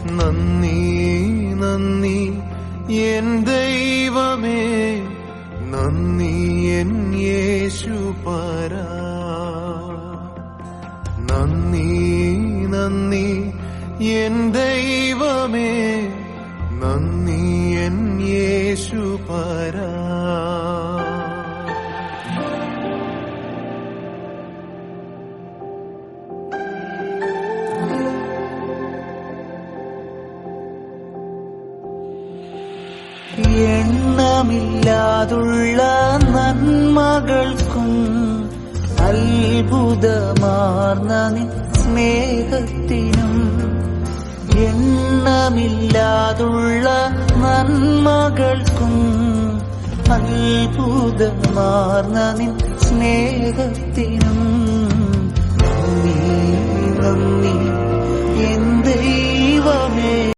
നന്ദി നന്ദി എൻ ദൈവമേ. നന്ദി എൻ യേശു പരാ. നന്ദി നന്ദി എൻ ദൈവമേ. നന്ദി എൻ യേശുപരാ എണ്ണമില്ലാതുള്ള നന്മകൾക്കും അത്ഭുതമാർന്ന സ്നേഹത്തിനും എണ്ണമില്ലാതുള്ള നന്മകൾക്കും അത്ഭുതമാർന്ന സ്നേഹത്തിനും